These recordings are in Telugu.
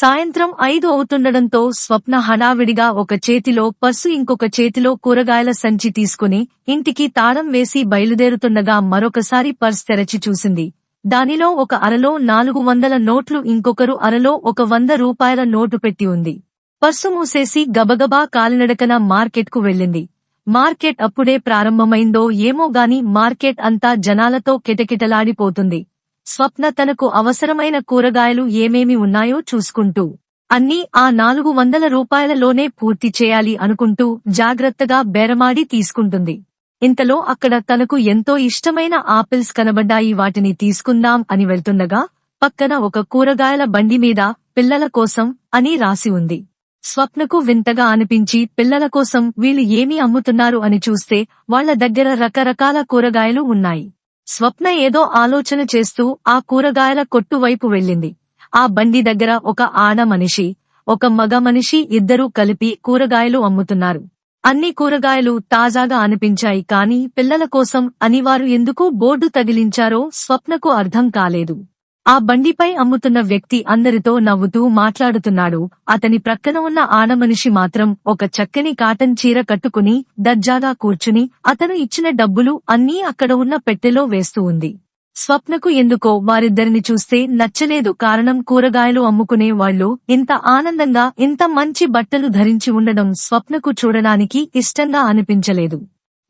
సాయంత్రం ఐదు అవుతుండడంతో స్వప్న హడావిడిగా ఒక చేతిలో పర్సు ఇంకొక చేతిలో కూరగాయల సంచి తీసుకుని ఇంటికి తాళం వేసి బయలుదేరుతుండగా మరొకసారి పర్స్ తెరచి చూసింది. దానిలో ఒక అరలో నాలుగు వందల నోట్లు ఇంకొకరు అరలో ఒక వంద రూపాయల నోటు పెట్టి ఉంది. పర్సు మూసేసి గబగబా కాలినడకన మార్కెట్కు వెళ్ళింది. మార్కెట్ అప్పుడే ప్రారంభమైందో ఏమో గాని మార్కెట్ అంతా జనాలతో కిటకిటలాడిపోతుంది. స్వప్న తనకు అవసరమైన కూరగాయలు ఏమేమి ఉన్నాయో చూసుకుంటూ అన్నీ ఆ నాలుగు వందల రూపాయలలోనే పూర్తి చేయాలి అనుకుంటూ జాగ్రత్తగా బేరమాడి తీసుకుంటుంది. ఇంతలో అక్కడ తనకు ఎంతో ఇష్టమైన ఆపిల్స్ కనబడ్డాయి వాటిని తీసుకుందాం అని వెళ్తుండగా పక్కన ఒక కూరగాయల బండి మీద పిల్లల కోసం అని రాసి ఉంది. స్వప్నకు వింతగా అనిపించి పిల్లల కోసం వీళ్ళు ఏమి అమ్ముతున్నారు అని చూస్తే వాళ్ళ దగ్గర రకరకాల కూరగాయలు ఉన్నాయి. స్వప్న ఏదో ఆలోచన చేస్తూ ఆ కూరగాయల కొట్టు వైపు వెళ్ళింది. ఆ బండి దగ్గర ఒక ఆడ మనిషి ఒక మగ మనిషి ఇద్దరూ కలిపి కూరగాయలు అమ్ముతున్నారు. అన్ని కూరగాయలు తాజాగా అనిపించాయి కాని పిల్లల కోసం అని వారు ఎందుకు బోర్డు తగిలించారో స్వప్నకు అర్థం కాలేదు. ఆ బండిపై అమ్ముతున్న వ్యక్తి అందరితో నవ్వుతూ మాట్లాడుతున్నాడు. అతని ప్రక్కన ఉన్న ఆడమనిషి మాత్రం ఒక చక్కని కాటన్ చీర కట్టుకుని దర్జాగా కూర్చుని అతను ఇచ్చిన డబ్బులు అన్నీ అక్కడ ఉన్న పెట్టెలో వేస్తూ ఉంది. స్వప్నకు ఎందుకో వారిద్దరిని చూస్తే నచ్చలేదు. కారణం కూరగాయలు అమ్ముకునే వాళ్ళు ఇంత ఆనందంగా ఇంత మంచి బట్టలు ధరించి ఉండడం స్వప్నకు చూడడానికి ఇష్టంగా అనిపించలేదు.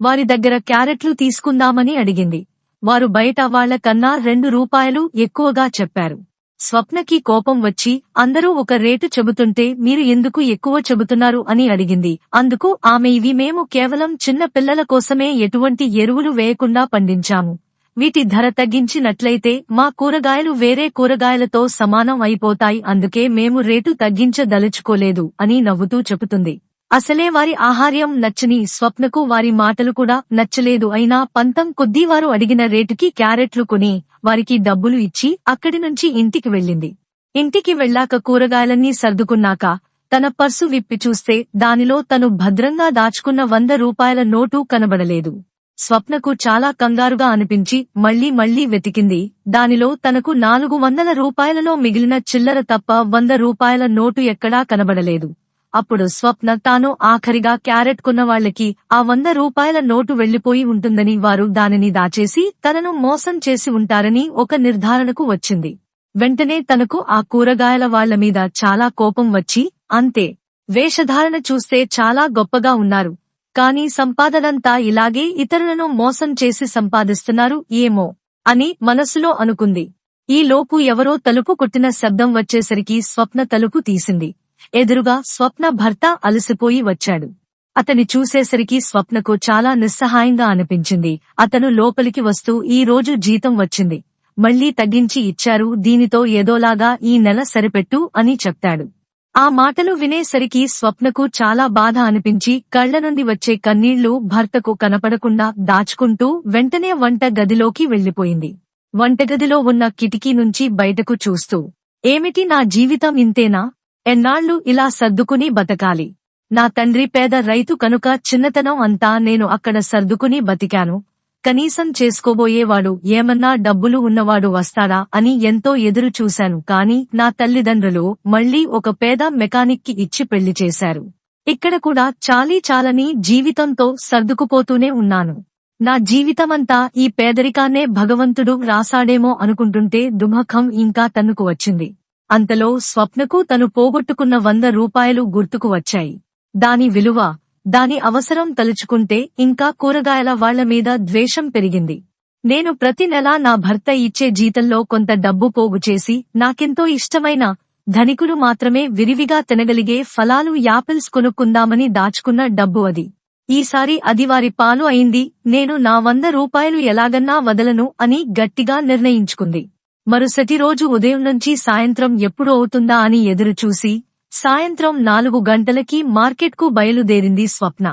వారి దగ్గర క్యారెట్లు తీసుకుందామని అడిగింది. వారు బయట వాళ్ళ కన్నా రెండు రూపాయలు ఎక్కువగా చెప్పారు. స్వప్నకి కోపం వచ్చి అందరూ ఒక రేటు చెబుతుంటే మీరు ఎందుకు ఎక్కువ చెబుతున్నారు? అని అడిగింది. అందుకు ఆమె ఇవి మేము కేవలం చిన్న పిల్లల కోసమే ఎటువంటి ఎరువులు వేయకుండా పండించాము. వీటి ధర తగ్గించినట్లయితే మా కూరగాయలు వేరే కూరగాయలతో సమానం అయిపోతాయి అందుకే మేము రేటు తగ్గించదలుచుకోలేదు అని నవ్వుతూ చెబుతుంది. అసలే వారి ఆహార్యం నచ్చని స్వప్నకు వారి మాటలు కూడా నచ్చలేదు. అయినా పంతం కొద్దీ వారు అడిగిన రేటుకి క్యారెట్లు కొని వారికి డబ్బులు ఇచ్చి అక్కడి నుంచి ఇంటికి వెళ్ళింది. ఇంటికి వెళ్ళాక కూరగాయలన్నీ సర్దుకున్నాక తన పర్సు విప్పి చూస్తే దానిలో తను భద్రంగా దాచుకున్న వంద రూపాయల నోటు కనబడలేదు. స్వప్నకు చాలా కంగారుగా అనిపించి మళ్ళీ మళ్ళీ వెతికింది. దానిలో తనకు నాలుగు వందల రూపాయలలో మిగిలిన చిల్లర తప్ప వంద రూపాయల నోటు ఎక్కడా కనబడలేదు. అప్పుడు స్వప్న తాను ఆఖరిగా క్యారెట్ కొన్నవాళ్ళకి ఆ వంద రూపాయల నోటు వెళ్ళిపోయి ఉంటుందని వారు దానిని దాచేసి తనను మోసం చేసి ఉంటారని ఒక నిర్ధారణకు వచ్చింది. వెంటనే తనకు ఆ కూరగాయల వాళ్ళ మీద చాలా కోపం వచ్చి అంతే. వేషధారణ చూస్తే చాలా గొప్పగా ఉన్నారు. కాని సంపాదనంతా ఇలాగే ఇతరులను మోసం చేసి సంపాదిస్తున్నారు ఏమో అని మనసులో అనుకుంది. ఈ లోపు ఎవరో తలుపు కొట్టిన శబ్దం వచ్చేసరికి స్వప్న తలుపు తీసింది. ఎదురుగా స్వప్న భర్త అలసిపోయి వచ్చాడు. అతని చూసేసరికి స్వప్నకు చాలా నిస్సహాయంగా అనిపించింది. అతను లోపలికి వస్తూ ఈ రోజు జీతం వచ్చింది. మళ్ళీ తగ్గించి ఇచ్చారు. దీనితో ఏదోలాగా ఈ నెల సరిపెట్టు అని చెప్తాడు. ఆ మాటలు వినేసరికి స్వప్నకు చాలా బాధ అనిపించి కళ్ళ నుండి వచ్చే కన్నీళ్ళు భర్తకు కనపడకుండా దాచుకుంటూ వెంటనే వంట గదిలోకి వెళ్ళిపోయింది వంటగదిలో ఉన్న కిటికీ నుంచి బయటకు చూస్తూ ఏమిటి నా జీవితం ఇంతేనా? ఎన్నాళ్ళు ఇలా సర్దుకుని బతకాలి? నా తండ్రి పేద రైతు కనుక చిన్నతనం అంతా నేను అక్కడ సర్దుకుని బతికాను కనీసం చేసుకోబోయేవాడు ఏమన్నా డబ్బులు ఉన్నవాడు వస్తాడా అని ఎంతో ఎదురు చూశాను కాని నా తల్లిదండ్రులు మళ్ళీ ఒక పేద మెకానిక్కి ఇచ్చి పెళ్ళి చేశారు. ఇక్కడ కూడా చాలీ చాలని జీవితంతో సర్దుకుపోతూనే ఉన్నాను. నా జీవితమంతా ఈ పేదరికాన్నే భగవంతుడు రాసాడేమో అనుకుంటుంటే దుమఖం ఇంకా తన్నుకు వచ్చింది. అంతలో స్వప్నకు తను పోగొట్టుకున్న వంద రూపాయలు గుర్తుకు వచ్చాయి. దాని విలువ దాని అవసరం తలుచుకుంటే ఇంకా కూరగాయల వాళ్ళ మీద ద్వేషం పెరిగింది. నేను ప్రతి నెలా నా భర్త ఇచ్చే జీతంలో కొంత డబ్బు పోగుచేసి నాకెంతో ఇష్టమైన ధనికులు మాత్రమే విరివిగా తినగలిగే ఫలాలు యాపిల్స్ కొనుక్కుందామని దాచుకున్న డబ్బు అది. ఈసారి అది వారి పాలు అయింది నేను నా వంద రూపాయలు ఎలాగన్నా వదలను అని గట్టిగా నిర్ణయించుకుంది. మరుసటి రోజు ఉదయం నుంచి సాయంత్రం ఎప్పుడు అవుతుందా అని ఎదురుచూసి సాయంత్రం నాలుగు గంటలకి మార్కెట్కు బయలుదేరింది స్వప్న.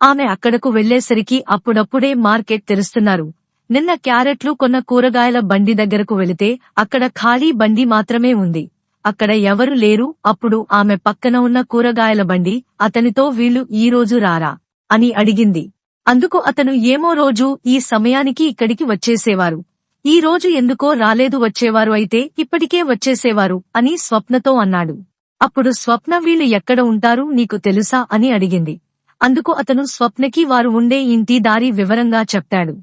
ఆమె అక్కడకు వెళ్ళేసరికి అప్పుడప్పుడే మార్కెట్ తెరుస్తున్నారు. నిన్న క్యారెట్లు కొన్న కూరగాయల బండి దగ్గరకు వెళితే అక్కడ ఖాళీ బండి మాత్రమే ఉంది. అక్కడ ఎవరు లేరు అప్పుడు ఆమె పక్కన ఉన్న కూరగాయల బండి అతనితో వీళ్ళు ఈ రోజు రారా? అని అడిగింది. అందుకు అతను ఏమో రోజు ఈ సమయానికి ఇక్కడికి వచ్చేసేవారు. ఈ రోజు ఎందుకో రాలేదు వచ్చేవారు అయితే ఇప్పటికే వచ్చేసేవారు అని స్వప్నతో అన్నాడు. అప్పుడు స్వప్న వీళ్ళు ఎక్కడ ఉంటారు నీకు తెలుసా అని అడిగింది. అందుకు అతను స్వప్నకి వారు ఉండే ఇంటి దారి వివరంగా చెప్తాడు.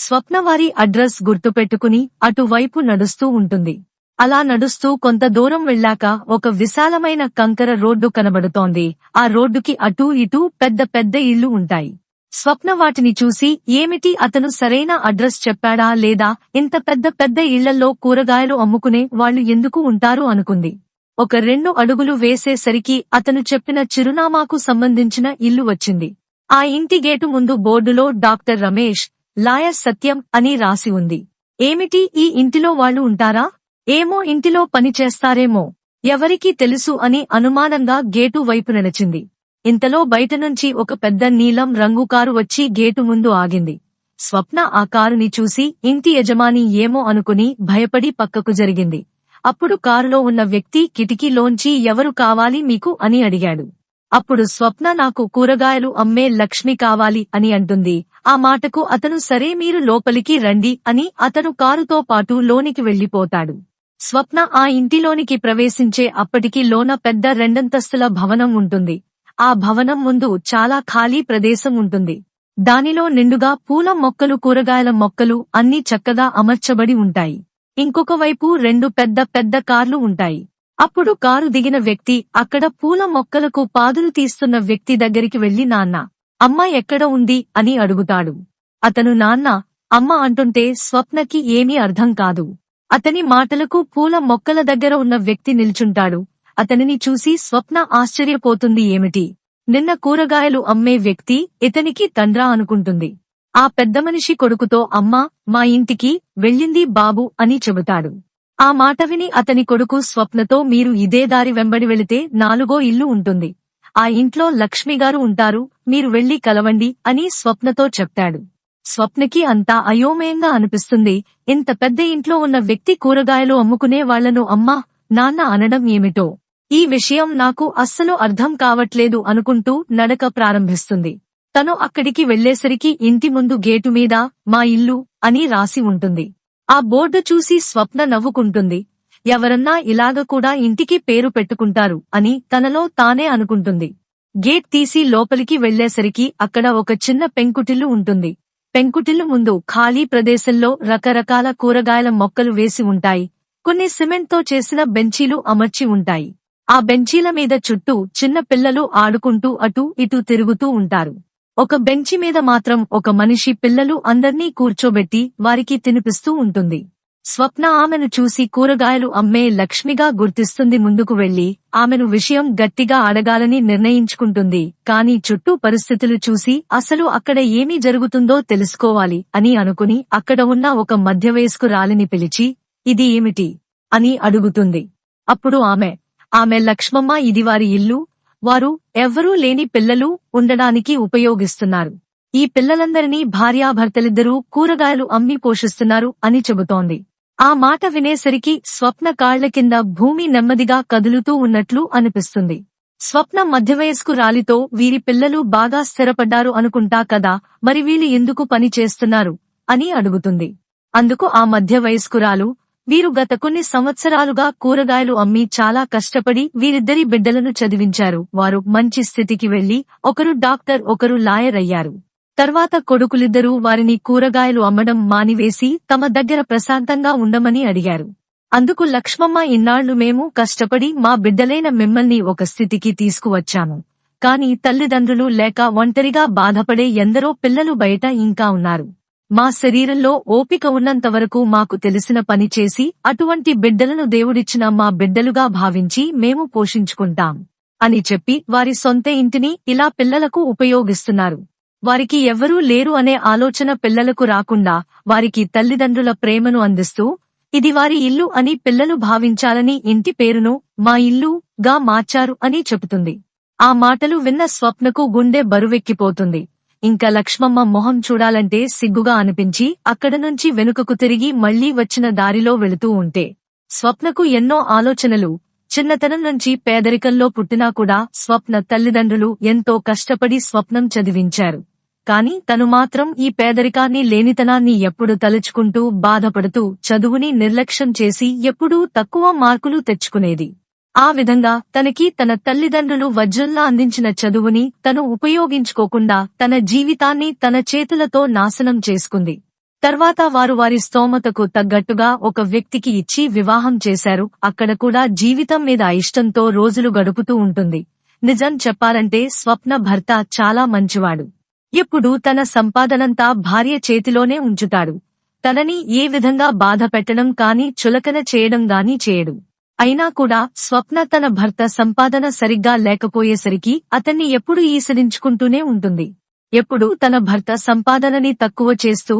స్వప్న వారి అడ్రస్ గుర్తుపెట్టుకుని అటువైపు నడుస్తూ ఉంటుంది. అలా నడుస్తూ కొంత దూరం వెళ్ళాక ఒక విశాలమైన కంకర రోడ్డు కనబడుతోంది. ఆ రోడ్డుకి అటూ ఇటూ పెద్ద పెద్ద ఇళ్ళు ఉంటాయి. స్వప్న వాటిని చూసి ఏమిటి అతను సరైన అడ్రస్ చెప్పాడా లేదా? ఇంత పెద్ద పెద్ద ఇళ్ళలో కూరగాయలు అమ్ముకునే వాళ్ళు ఎందుకు ఉంటారు అనుకుంది. ఒక రెండు అడుగులు వేసేసరికి అతను చెప్పిన చిరునామాకు సంబంధించిన ఇల్లు వచ్చింది. ఆ ఇంటి గేటు ముందు బోర్డులో డాక్టర్ రమేష్ లాయర్ సత్యం అని రాసి ఉంది. ఏమిటి ఈ ఇంటిలో వాళ్ళు ఉంటారా? ఏమో ఇంటిలో పని చేస్తారేమో. ఎవరికీ తెలుసు అని అనుమానంగా గేటు వైపు నడిచింది. ఇంతలో బయట నుంచి ఒక పెద్ద నీలం రంగు కారు వచ్చి గేటు ముందు ఆగింది. స్వప్న ఆ కారుని చూసి ఇంటి యజమాని ఏమో అనుకుని భయపడి పక్కకు జరిగింది. అప్పుడు కారులో ఉన్న వ్యక్తి కిటికీలోంచి ఎవరు కావాలి మీకు అని అడిగాడు. అప్పుడు స్వప్న నాకు కూరగాయలు అమ్మే లక్ష్మి కావాలి అని అంటుంది. ఆ మాటకు అతను సరే మీరు లోపలికి రండి అని అతను కారుతో పాటు లోనికి వెళ్ళిపోతాడు స్వప్న ఆ ఇంటిలోనికి ప్రవేశించే అప్పటికి లోన పెద్ద రెండంతస్తుల భవనం ఉంటుంది. ఆ భవనం ముందు చాలా ఖాళీ ప్రదేశం ఉంటుంది. దానిలో నిండుగా పూల మొక్కలు కూరగాయల మొక్కలు అన్ని చక్కగా అమర్చబడి ఉంటాయి. ఇంకొక వైపు రెండు పెద్ద పెద్ద కార్లు ఉంటాయి. అప్పుడు కారు దిగిన వ్యక్తి అక్కడ పూల మొక్కలకు పాదులు తీస్తున్న వ్యక్తి దగ్గరికి వెళ్ళి నాన్న అమ్మ ఎక్కడ ఉంది? అని అడుగుతాడు. అతను నాన్న అమ్మ అంటుంటే స్వప్నకి ఏమీ అర్థం కాదు. అతని మాటలకు పూల మొక్కల దగ్గర ఉన్న వ్యక్తి నిల్చుంటాడు. అతనిని చూసి స్వప్న ఆశ్చర్యపోతుంది ఏమిటి? నిన్న కూరగాయలు అమ్మే వ్యక్తి ఇతనికి తండ్రా అనుకుంటుంది. ఆ పెద్ద మనిషి కొడుకుతో అమ్మా మా ఇంటికి వెళ్ళింది బాబు అని చెబుతాడు. ఆ మాట విని అతని కొడుకు స్వప్నతో మీరు ఇదే దారి వెంబడి వెళితే నాలుగో ఇల్లు ఉంటుంది. ఆ ఇంట్లో లక్ష్మిగారు ఉంటారు మీరు వెళ్ళి కలవండి అని స్వప్నతో చెప్తాడు. స్వప్నకి అంతా అయోమయంగా అనిపిస్తుంది. ఇంత పెద్ద ఇంట్లో ఉన్న వ్యక్తి కూరగాయలు అమ్ముకునే వాళ్ళను అమ్మా నాన్న అనడం ఏమిటో. ఈ విషయం నాకు అస్సలు అర్థం కావట్లేదు అనుకుంటూ నడక ప్రారంభిస్తుంది. తను అక్కడికి వెళ్ళేసరికి ఇంటి ముందు గేటు మీద మా ఇల్లు అని రాసి ఉంటుంది. ఆ బోర్డు చూసి స్వప్న నవ్వుకుంటుంది. ఎవరన్నా ఇలాగ కూడా ఇంటికి పేరు పెట్టుకుంటారు అని తనలో తానే అనుకుంటుంది. గేట్ తీసి లోపలికి వెళ్ళేసరికి అక్కడ ఒక చిన్న పెంకుటిల్లు ఉంటుంది. పెంకుటిల్లు ముందు ఖాళీ ప్రదేశంలో రకరకాల కూరగాయల మొక్కలు వేసి ఉంటాయి. కొన్ని సిమెంట్తో చేసిన బెంచీలు అమర్చి ఉంటాయి. ఆ బెంచీల మీద చుట్టూ చిన్న పిల్లలు ఆడుకుంటూ అటూ ఇటూ తిరుగుతూ ఉంటారు. ఒక బెంచి మీద మాత్రం ఒక మనిషి పిల్లలు అందర్నీ కూర్చోబెట్టి వారికి తినిపిస్తూ ఉంటుంది. స్వప్న ఆమెను చూసి కూరగాయలు అమ్మే లక్ష్మిగా గుర్తిస్తుంది ముందుకు వెళ్ళి ఆమెను విషయం గట్టిగా అడగాలని నిర్ణయించుకుంటుంది కాని చుట్టూ పరిస్థితులు చూసి అసలు అక్కడ ఏమి జరుగుతుందో తెలుసుకోవాలి అని అనుకుని అక్కడ ఉన్న ఒక మధ్యవయస్కురాలిని పిలిచి ఇది ఏమిటి? అని అడుగుతుంది. అప్పుడు ఆమె ఆమె లక్ష్మమ్మ ఇది వారి ఇల్లు. వారు ఎవ్వరూ లేని పిల్లలు ఉండడానికి ఉపయోగిస్తున్నారు. ఈ పిల్లలందరినీ భార్యాభర్తలిద్దరూ కూరగాయలు అమ్మి పోషిస్తున్నారు అని చెబుతోంది. ఆ మాట వినేసరికి స్వప్న కాళ్ళ కింద భూమి నెమ్మదిగా కదులుతూ ఉన్నట్లు అనిపిస్తుంది. స్వప్న మధ్యవయస్కు రాలితో వీరి పిల్లలు బాగా స్థిరపడ్డారు అనుకుంటా కదా మరి వీళ్ళు ఎందుకు పని చేస్తున్నారు? అని అడుగుతుంది. అందుకు ఆ మధ్యవయస్కురాలు వీరు గత కొన్ని సంవత్సరాలుగా కూరగాయలు అమ్మి చాలా కష్టపడి వీరిద్దరి బిడ్డలను చదివించారు. వారు మంచి స్థితికి వెళ్ళి ఒకరు డాక్టర్ ఒకరు లాయర్ అయ్యారు. తర్వాత కొడుకులిద్దరూ వారిని కూరగాయలు అమ్మడం మానివేసి తమ దగ్గర ప్రశాంతంగా ఉండమని అడిగారు. అందుకు లక్ష్మమ్మ ఇన్నాళ్ళు మేము కష్టపడి మా బిడ్డలైన మిమ్మల్ని ఒక స్థితికి తీసుకువచ్చాము. కాని తల్లిదండ్రులు లేక ఒంటరిగా బాధపడే ఎందరో పిల్లలు బయట ఇంకా ఉన్నారు. మా శరీరంలో ఓపిక ఉన్నంతవరకు మాకు తెలిసిన పని చేసి అటువంటి బిడ్డలను దేవుడిచ్చిన మా బిడ్డలుగా భావించి మేము పోషించుకుంటాం అని చెప్పి వారి సొంత ఇంటిని ఇలా పిల్లలకు ఉపయోగిస్తున్నారు. వారికి ఎవ్వరూ లేరు అనే ఆలోచన పిల్లలకు రాకుండా వారికి తల్లిదండ్రుల ప్రేమను అందిస్తూ ఇది వారి ఇల్లు అని పిల్లలు భావించాలని ఇంటి పేరును మా ఇల్లు గా మార్చారు అని చెబుతుంది. ఆ మాటలు విన్న స్వప్నకు గుండె బరువెక్కిపోతుంది. ఇంకా లక్ష్మమ్మ మొహం చూడాలంటే సిగ్గుగా అనిపించి అక్కడ నుంచి వెనుకకు తిరిగి మళ్ళీ వచ్చిన దారిలో వెళుతూ ఉంటే స్వప్నకు ఎన్నో ఆలోచనలు. చిన్నతనం నుంచి పేదరికంలో పుట్టినా కూడా స్వప్న తల్లిదండ్రులు ఎంతో కష్టపడి స్వప్నం చదివించారు. కాని తను మాత్రం ఈ పేదరికాన్ని లేనితనాన్ని ఎప్పుడు తలుచుకుంటూ బాధపడుతూ చదువుని నిర్లక్ష్యం చేసి ఎప్పుడూ తక్కువ మార్కులు తెచ్చుకునేది. ఆ విధంగా తనకి తన తల్లిదండ్రులు వజ్రంలా అందించిన చదువుని తను ఉపయోగించుకోకుండా తన జీవితాన్ని తన చేతులతో నాశనం చేసుకుంది. తర్వాత వారు వారి స్తోమతకు తగ్గట్టుగా ఒక వ్యక్తికి ఇచ్చి వివాహం చేశారు. అక్కడ కూడా జీవితం మీద ఇష్టంతో రోజులు గడుపుతూ ఉంటుంది. నిజం చెప్పాలంటే స్వప్న భర్త చాలా మంచివాడు. ఎప్పుడు తన సంపాదనంతా భార్య చేతిలోనే ఉంచుతాడు. తనని ఏ విధంగా బాధ పెట్టడం కాని చులకన చేయడం గాని చేయడు. అయినా కూడా స్వప్న తన భర్త సంపాదన సరిగ్గా లేకపోయేసరికి అతన్ని ఎప్పుడు ఈసరించుకుంటూనే ఉంటుంది. ఎప్పుడు తన భర్త సంపాదనని తక్కువ చేస్తూ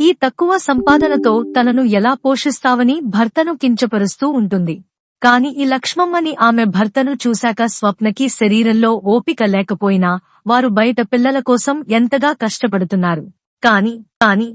ఈ తక్కువ సంపాదనతో తనను ఎలా పోషిస్తావని భర్తను కించపరుస్తూ ఉంటుంది. కాని ఈ లక్ష్మమ్మని ఆమె భర్తను చూశాక స్వప్నకి శరీరంలో ఓపిక లేకపోయినా వారు బయట పిల్లల కోసం ఎంతగా కష్టపడుతున్నారు. కాని కాని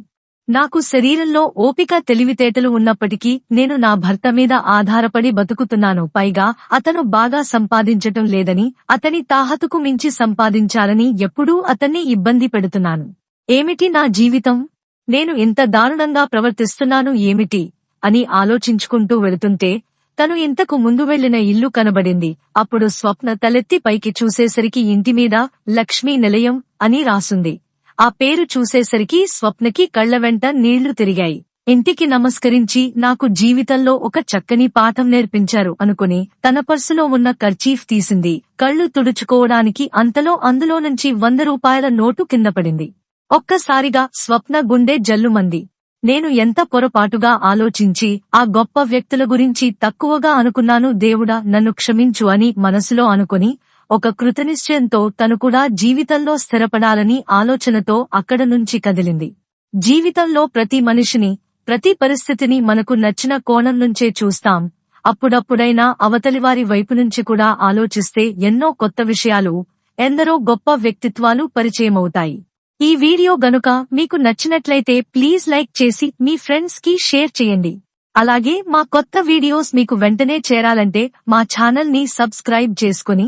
నాకు శరీరంలో ఓపిక తెలివితేటలు ఉన్నప్పటికీ నేను నా భర్త మీద ఆధారపడి బతుకుతున్నాను. పైగా అతను బాగా సంపాదించటం లేదని అతని తాహతుకు మించి సంపాదించాలని ఎప్పుడూ అతన్ని ఇబ్బంది పెడుతున్నాను. ఏమిటి నా జీవితం? నేను ఇంత దారుణంగా ప్రవర్తిస్తున్నాను ఏమిటి? అని ఆలోచించుకుంటూ వెళుతుంటే తను ఇంతకు ముందు వెళ్ళిన ఇల్లు కనబడింది. అప్పుడు స్వప్న తలెత్తి పైకి చూసేసరికి ఇంటి మీద లక్ష్మీ నిలయం అని రాసుంది. ఆ పేరు చూసేసరికి స్వప్నకి కళ్ళ వెంట నీళ్ళు తిరిగాయి. ఇంటికి నమస్కరించి నాకు జీవితంలో ఒక చక్కని పాఠం నేర్పించారు అనుకుని తన పర్సులో ఉన్న కర్చీఫ్ తీసింది. కళ్ళు తుడుచుకోవడానికి అంతలో అందులో నుంచి వంద రూపాయల నోటు కింద పడింది. ఒక్కసారిగా స్వప్న గుండె జల్లుమంది. నేను ఎంత పొరపాటుగా ఆలోచించి ఆ గొప్ప వ్యక్తుల గురించి తక్కువగా అనుకున్నాను దేవుడా నన్ను క్షమించు అని మనసులో అనుకుని ఒక కృతనిశ్చయంతో తను కూడా జీవితంలో స్థిరపడాలని ఆలోచనతో అక్కడ నుంచి కదిలింది. జీవితంలో ప్రతి మనిషిని ప్రతి పరిస్థితిని మనకు నచ్చిన కోణం నుంచే చూస్తాం. అప్పుడప్పుడైనా అవతలివారి వైపు నుంచి కూడా ఆలోచిస్తే ఎన్నో కొత్త విషయాలు ఎందరో గొప్ప వ్యక్తిత్వాలు పరిచయమవుతాయి. ఈ వీడియో గనుక మీకు నచ్చినట్లయితే ప్లీజ్ లైక్ చేసి మీ ఫ్రెండ్స్కి షేర్ చేయండి. అలాగే మా కొత్త వీడియోస్ మీకు వెంటనే చేరాలంటే మా ఛానల్ని సబ్స్క్రైబ్ చేసుకుని